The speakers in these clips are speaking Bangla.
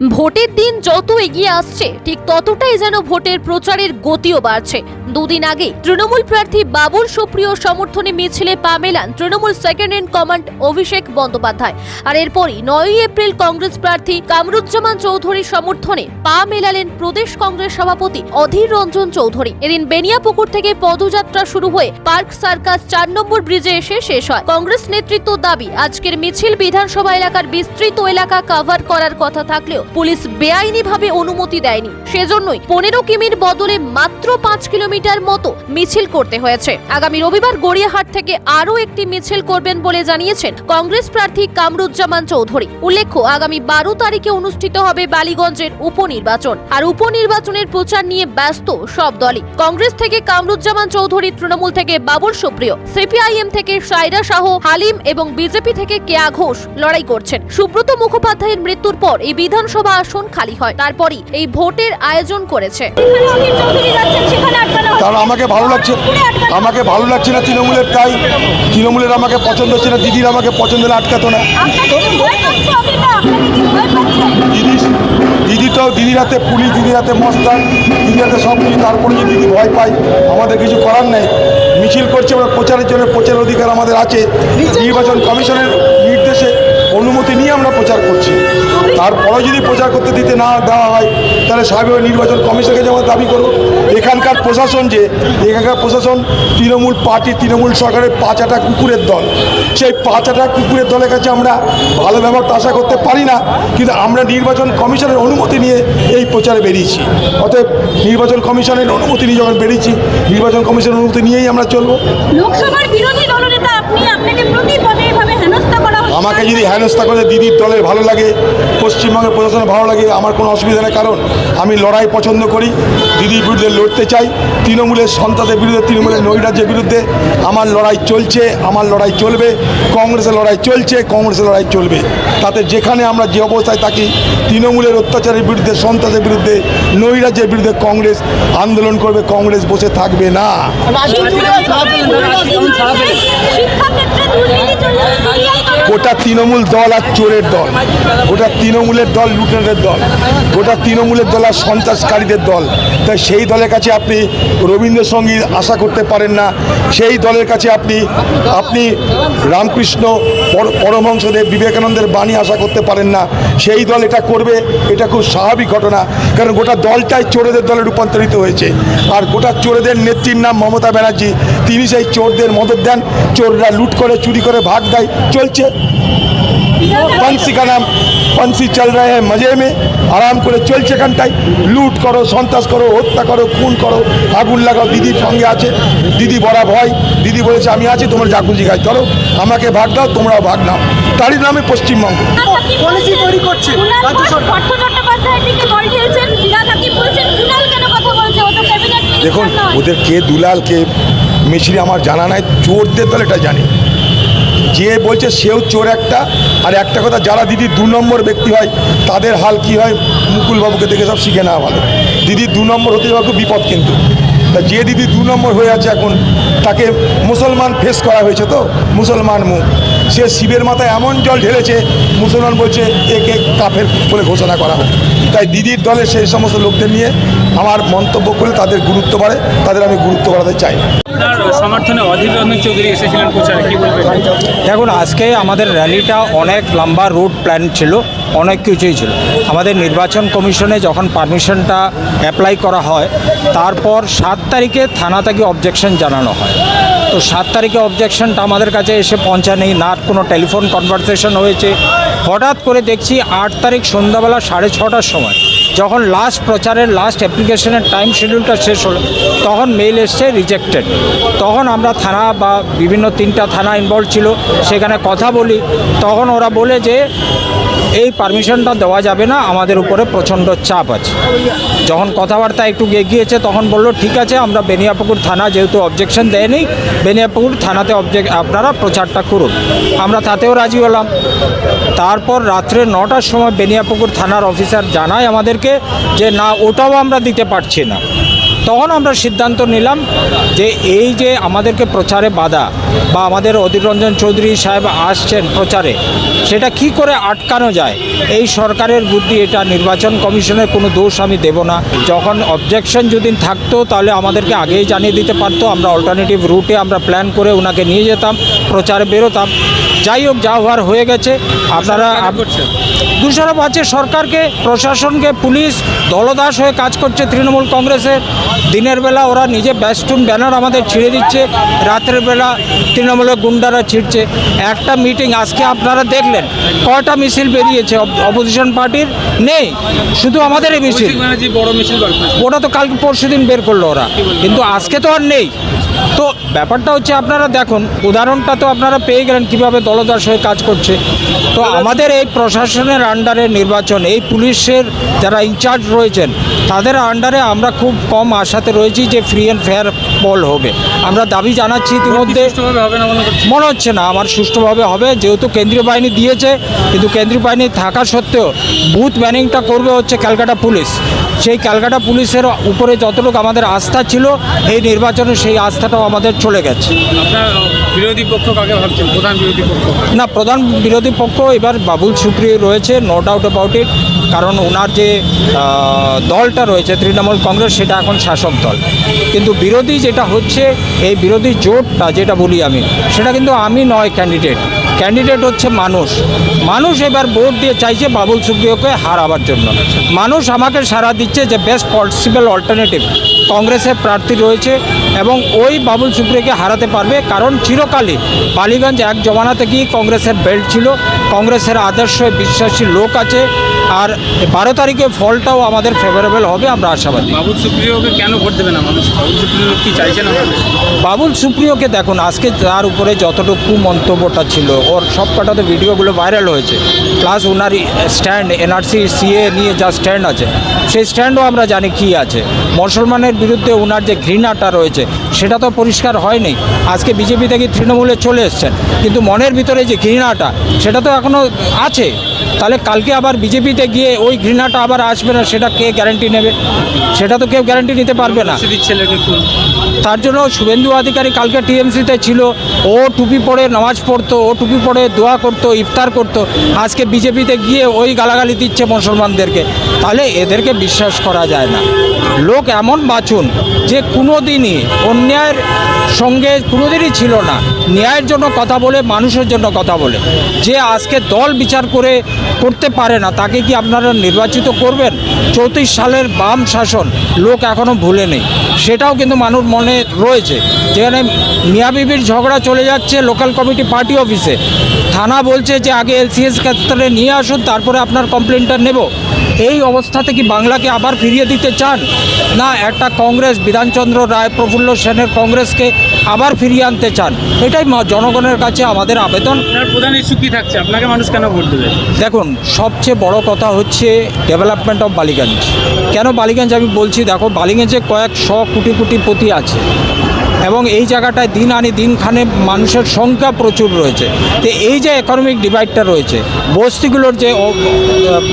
ভোটের দিন যত এগিয়ে আসছে, ঠিক ততটাই যেন ভোটের প্রচারের গতিও বাড়ছে। দুদিন আগে তৃণমূল প্রার্থী বাবুল সুপ্রিয় সমর্থনে মিছিলে পা মেলান Trinamool second in command Abhishek Bandyopadhyay. আর এরপরই নয়ই এপ্রিল কংগ্রেস প্রার্থী কামরুজ্জামান চৌধুরীর সমর্থনে পা মেলালেন প্রদেশ কংগ্রেস সভাপতি অধীর রঞ্জন চৌধুরী। এদিন বেনিয়াপুকুর থেকে পদযাত্রা শুরু হয়ে পার্ক সার্কাস চার নম্বর ব্রিজে এসে শেষ হয়। কংগ্রেস নেতৃত্ব দাবি, আজকের মিছিল বিধানসভা এলাকার বিস্তৃত এলাকা কভার করার কথা থাকলেও পুলিশ বেআইনিভাবে অনুমতি দেয়নি। সেজন্যই পনেরো কিমির বদলে মাত্র পাঁচ কিলোমিটার মতো মিছিল করতে হয়েছে। আগামী রবিবার গড়িয়াহাট থেকে আরও একটি মিছিল করবেন বলে জানিয়েছেন কংগ্রেস প্রার্থী কামরুজ্জামান চৌধুরী। উল্লেখ্য, আগামী বারো তারিখে অনুষ্ঠিত হবে বালিগঞ্জের উপনির্বাচন। আর উপনির্বাচনের প্রচার নিয়ে ব্যস্ত সব দলই। কংগ্রেস থেকে কামরুজ্জামান চৌধুরী, তৃণমূল থেকে বাবুল সুপ্রিয়, সিপিআইএম থেকে সাইরা শাহ, হালিম এবং বিজেপি থেকে কেয়া ঘোষ লড়াই করছেন। সুব্রত মুখোপাধ্যায়ের মৃত্যুর পর এই বিধানসভা আসন খালি হয়। তারপরই এই ভোটের আয়োজন করেছে। কারণ আমাকে ভালো লাগছে। আমাকে ভালো লাগছে না তৃণমূলের, তাই তৃণমূলের আমাকে পছন্দ হচ্ছে না, দিদির আমাকে পছন্দ হলে আটকাতো না? দিদি দিদি তো দিদির হাতে পুলিশ, দিদির হাতে মস্তান, দিদির হাতে সব কিছু, তারপরে যদি দিদি ভয় পাই আমাদের কিছু করার নেই। মিছিল করছে আমরা প্রচারের জন্য প্রচার অধিকার আমাদের আছে। নির্বাচন কমিশনের নির্দেশে অনুমতি নিয়ে আমরা প্রচার করছি। তারপরে যদি প্রচার করতে দিতে না দেওয়া হয়, তাহলে স্বাভাবিক নির্বাচন কমিশনকে যেমন দাবি করব। এখানকার প্রশাসন যে, এখানকার প্রশাসন তৃণমূল পার্টি, তৃণমূল সরকারের পাঁচাটা কুকুরের দল। সেই পাঁচাটা কুকুরের দলের কাছে আমরা ভালো ব্যবহার আশা করতে পারি না, কিন্তু আমরা নির্বাচন কমিশনের অনুমতি নিয়ে এই প্রচারে বেরিয়েছি। অতএব নির্বাচন কমিশনের অনুমতি নিয়ে যখন বেরিয়েছি, নির্বাচন কমিশনের অনুমতি নিয়েই আমরা চলবো। লোকসভার বিরোধী দলনেতা আপনি আপনাকে প্রতি পদে এভাবে হেনস্থা করা আমাকে যদি হেনস্থা করে দিদির দলের ভালো লাগে পশ্চিমবঙ্গের প্রশাসনের ভালো লাগে আমার কোনো অসুবিধা নেই। কারণ আমি লড়াই পছন্দ করি দিদির বিরুদ্ধে লড়তে চাই তৃণমূলের সন্তানের বিরুদ্ধে তৃণমূলের নৈরাজ্যের বিরুদ্ধে। আমার লড়াই চলছে আমার লড়াই চলবে কংগ্রেসের লড়াই চলছে কংগ্রেসের লড়াই চলবে। তাতে যেখানে আমরা যে অবস্থায় থাকি তৃণমূলের অত্যাচারের বিরুদ্ধে সন্ত্রাসের বিরুদ্ধে নৈরাজ্যের বিরুদ্ধে কংগ্রেস আন্দোলন করবে কংগ্রেস বসে থাকবে না। শিক্ষাক্ষেত্রে গোটা তৃণমূল দল আর চোরের দল। গোটা তৃণমূলের দল লুটেনের দল। গোটা তৃণমূলের দল আর সন্ত্রাসকারীদের দল। তাই সেই দলের কাছে আপনি রবীন্দ্রসঙ্গীত আশা করতে পারেন না। সেই দলের কাছে আপনি আপনি রামকৃষ্ণ পর- পরমহংসদেব বিবেকানন্দের বাণী আশা করতে পারেন না। সেই দল এটা করবে, এটা খুব স্বাভাবিক ঘটনা। কারণ গোটা দলটাই চোরেদের দলে রূপান্তরিত হয়েছে। আর গোটা চোরেদের নেত্রীর নাম মমতা ব্যানার্জি, তিনি সেই চোরদের মদত দেন। চোররা লুট করে, চুরি করে, ভাগ দেয়, চলছে। পানসি কা পানসি চল রে হ্যাঁ মজে মে আরাম করে চলছে এখানটায় লুট করো সন্ত্রাস করো হত্যা করো খুন করো আগুন লাগাও দিদির সঙ্গে আছে দিদি বড়া ভয় দিদি বলেছে আমি আছি তোমরা জাকুজি গাই চলো আমাকে ভাগ দাও তোমরাও ভাগ নাও তারই নামে পশ্চিমবঙ্গ পলিসি দেখুন ওদের কে দুলাল কে মিছিল আমার জানা নাই চোরদের তাহলে এটা জানি। যে বলছে সেও চোর একটা, আর একটা কথা, যারা দিদি দু নম্বর ব্যক্তি হয়, তাদের হাল কি হয়? মুকুলবাবুকে দেখে সব শিখে নেওয়া ভালো। দিদি দু নম্বর হতে যাওয়া খুব বিপদ কিন্তু। তা যে দিদি দু নম্বর হয়ে আছে এখন, তাকে মুসলমান ফেস করা হয়েছে তো? মুসলমান মুখ। সে শিবের মাথায় এমন জল ঢেলেছে মুসলমান বলছে একে কাফের বলে ঘোষণা করা হোক। তাই দিদির দলে সেই সমস্ত লোকদের নিয়ে আমার মন্তব্য করে তাদের গুরুত্ব বাড়ে তাদের আমি গুরুত্ব বাড়াতে চাই। না সমর্থনে অধীর রঞ্জন চৌধুরী এসেছিলেন প্রচারে কি বলবেন? দেখুন আজকে আমাদের র্যালিটা অনেক লম্বা রুট প্ল্যান ছিল অনেক কিছুই ছিল। আমাদের নির্বাচন কমিশনে যখন পারমিশনটা অ্যাপ্লাই করা হয় তারপর সাত তারিখে থানা থেকে অবজেকশন জানানো হয়। তো সাত তারিখে অবজেকশনটা আমাদের কাছে এসে পৌঁছায়নি। না কোনো টেলিফোন কনভারসেশন হয়েছে। হঠাৎ করে দেখছি আট তারিখ সন্ধ্যাবেলা সাড়ে ছটার সময়। যখন লাস্ট প্রচারের লাস্ট অ্যাপ্লিকেশনের টাইম শিডিউলটা শেষ হলো, তখন মেইল এসছে রিজেক্টেড তখন আমরা থানা বা বিভিন্ন তিনটা থানা ইনভলভ ছিল, সেখানে কথা বলি। তখন ওরা বলে যে এই পারমিশনটা দেওয়া যাবে না, আমাদের উপরে প্রচণ্ড চাপ আছে। যখন কথাবার্তা একটু এগিয়েছে, তখন বলল, ঠিক আছে, আমরা বেনিয়াপুকুর থানা যেহেতু অবজেকশন দেয়নি, বেনিয়াপুকুর থানাতে অবজেক্ট আপনারা প্রচারটা করুন। আমরা তাতেও রাজি হলাম। তারপর রাত্রে নটার সময় বেনিয়াপুকুর থানার অফিসার জানায় আমাদেরকে যে, না, ওটাও আমরা দিতে পারছি না। তখন আমরা সিদ্ধান্ত নিলাম যে এই যে আমাদেরকে প্রচারে বাধা বা আমাদের অধীর রঞ্জন চৌধুরী সাহেব আসছেন প্রচারে সেটা কি করে আটকানো যায়? এই সরকারের বুদ্ধি এটা নির্বাচন কমিশনের কোনো দোষ আমি দেব না। যখন অবজেকশন যদি থাকতো তাহলে আমাদেরকে আগেই জানিয়ে দিতে পারতো। আমরা অল্টারনেটিভ রুটে আমরা প্ল্যান করে ওনাকে নিয়ে যেতাম প্রচারে বেরোতাম। যাই হোক যা হওয়ার হয়ে গেছে। আপনারা দোষারোপ আছে সরকারকে প্রশাসনকে পুলিশ দলদাস হয়ে কাজ করছে তৃণমূল কংগ্রেসের। দিনের বেলা ওরা নিজে ব্যাস্টুন ব্যানার আমাদের ছিঁড়ে দিচ্ছে রাত্রের বেলা তৃণমূলের গুন্ডারা ছিঁড়ছে। একটা মিটিং আজকে আপনারা দেখলেন কয়টা মিছিল বেরিয়েছে? অপোজিশন পার্টির নেই শুধু আমাদের এই মিছিল। ওটা তো কালকে পরশু দিন বের করল ওরা। কিন্তু আজকে তো আর নেই। তো ব্যাপারটা হচ্ছে আপনারা দেখুন উদাহরণটা তো আপনারা পেয়ে গেলেন কীভাবে দলদাস হয়ে কাজ করছে। তো আমাদের এই প্রশাসনের আন্ডারে নির্বাচন এই পুলিশের যারা ইনচার্জ রয়েছেন তাদের আন্ডারে আমরা খুব কম আশাতে রয়েছি যে ফ্রি অ্যান্ড ফেয়ার পল হবে। আমরা দাবি জানাচ্ছি ইতিমধ্যে হবে না মনে মনে হচ্ছে না আমার সুষ্ঠুভাবে হবে। যেহেতু কেন্দ্রীয় বাহিনী দিয়েছে কিন্তু কেন্দ্রীয় বাহিনী থাকা সত্ত্বেও বুথ ব্যানিংটা করবে হচ্ছে ক্যালকাটা পুলিশ। সেই ক্যালকাটা পুলিশের উপরে যতটুকু আমাদের আস্থা ছিল এই নির্বাচনে সেই আস্থাটাও আমাদের চলে গেছে। বিরোধী পক্ষ কাকে ভাবছেন? প্রধান বিরোধী পক্ষ না প্রধান বিরোধী পক্ষ এবার বাবুল সুপ্রিয় রয়েছে নো ডাউট অ্যাবাউট ইট কারণ ওনার যে দলটা রয়েছে তৃণমূল কংগ্রেস সেটা এখন শাসক দল। কিন্তু বিরোধী যেটা হচ্ছে এই বিরোধী জোটটা যেটা বলি আমি সেটা কিন্তু আমি নয় ক্যান্ডিডেট ক্যান্ডিডেট হচ্ছে মানুষ। মানুষ এবার ভোট দিয়ে চাইছে বাবুল সুপ্রিয়কে হারাবার জন্য। মানুষ আমাকে সারা দিচ্ছে যে বেস্ট পসিবল অল্টারনেটিভ কংগ্রেসের প্রার্থী রয়েছে এবং ওই বাবুল সুপ্রিয়কে হারাতে পারবে কারণ চিরকালই বালিগঞ্জ এক জমানাতে থেকেই কংগ্রেসের বেল্ট ছিল। কংগ্রেসের আদর্শে বিশ্বাসী লোক আছে। আর বারো তারিখে ফলটাও আমাদের ফেভারেবল হবে আমরা আশাবাদী। বাবুল সুপ্রিয়কে কেন ভোট দেবে না মানুষ? বাবুল সুপ্রিয় কি চাইছে না বাবুল সুপ্রিয়কে দেখুন আজকে তার উপরে যতটুকু মন্তব্যটা ছিল ওর সব কটাতে ভিডিওগুলো ভাইরাল হয়েছে। প্লাস ওনার স্ট্যান্ড এনআরসি সিএ নিয়ে যা স্ট্যান্ড আছে সেই স্ট্যান্ডও আমরা জানি কী আছে। মুসলমানের বিরুদ্ধে ওনার যে ঘৃণাটা রয়েছে সেটা তো পরিষ্কার হয়নি। আজকে বিজেপি থেকে তৃণমূলে চলে এসছেন কিন্তু মনের ভিতরে যে ঘৃণাটা সেটা তো এখনও আছে। তাহলে কালকে আবার বিজেপিতে গিয়ে ওই ঘৃণাটা আবার আসবে না সেটা কে গ্যারান্টি নেবে? সেটা তো কেউ গ্যারান্টি নিতে পারবে না। তার জন্য শুভেন্দু অধিকারী কালকে টিএমসিতে ছিল ও টুপি পরে নামাজ পড়তো ও টুপি পরে দোয়া করতো ইফতার করতো আজকে বিজেপিতে গিয়ে ওই গালাগালি দিচ্ছে মুসলমানদেরকে। তাহলে এদেরকে বিশ্বাস করা যায় না। লোক এমন বাঁচুন যে কোনো দিনই অন্যায়ের সঙ্গে কোনোদিনই ছিল না। ন্যায়ের জন্য কথা বলে, মানুষের জন্য কথা বলে। যে আজকে দল বিচার করে করতে পারে না, তাকে কি আপনারা নির্বাচিত করবেন? চৌত্রিশ সালের বাম শাসন, লোক এখনও ভুলে নেই। সেটাও কিন্তু মানুষ মনে রয়েছে। যেখানে মিয়া বিবির ঝগড়া চলে যাচ্ছে লোকাল কমিটি পার্টি অফিসে। থানা বলছে যে, আগে এলসিএস ক্ষেত্রে নিয়ে আসুন, তারপরে আপনার কমপ্লেনটা নেব। এই অবস্থাতে কি বাংলাকে আবার ফিরিয়ে দিতে চান? না একটা কংগ্রেস বিধানচন্দ্র রায় প্রফুল্ল সেনের কংগ্রেসকে আবার ফিরিয়ে আনতে চান। এটাই জনগণের কাছে আমাদের আবেদন। প্রধান ইস্যু কি থাকছে? আপনাকে মানুষ কেন ভোট দেবে? দেখুন সবচেয়ে বড় কথা হচ্ছে ডেভেলপমেন্ট অফ বালিগঞ্জ। কেন বালিগঞ্জ? আমি বলছি দেখো বালিগঞ্জে কয়েক শ কোটি কোটি পতি আছে। এবং এই জায়গাটায় দিন আনি দিনখানে মানুষের সংখ্যা প্রচুর রয়েছে। তো এই যে ইকোনমিক ডিভাইডটা রয়েছে, বস্তিগুলোর যে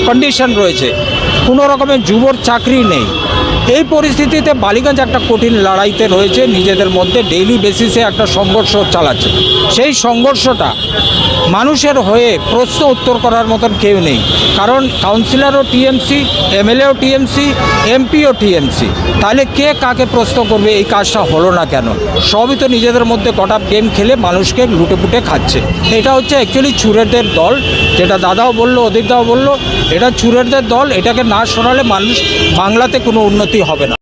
কন্ডিশন রয়েছে, কোনো রকমের যুবর চাকরি নেই। এই পরিস্থিতিতে বালিগঞ্জ একটা কঠিন লড়াইতে রয়েছে। নিজেদের মধ্যে ডেইলি বেসিসে একটা সংঘর্ষ চালাচ্ছে। সেই সংঘর্ষটা মানুষের হয়ে প্রশ্ন উত্তর করার মতন কেউ নেই। কারণ কাউন্সিলরও টিএমসি এমএলএও টিএমসি এমপিও টিএমসি তাহলে কে কাকে প্রশ্ন করবে, এই কাজটা হলো না কেন? সবই তো নিজেদের মধ্যে কটা গেম খেলে মানুষকে লুটে পুটে খাচ্ছে। এটা হচ্ছে অ্যাকচুয়ালি চুরেরদের দল। যেটা দাদাও বলল অধিকদাও বলল, এটা চুরেরদের দল, এটাকে না সরালে মানুষ বাংলাতে কোনো উন্নতি হবে না।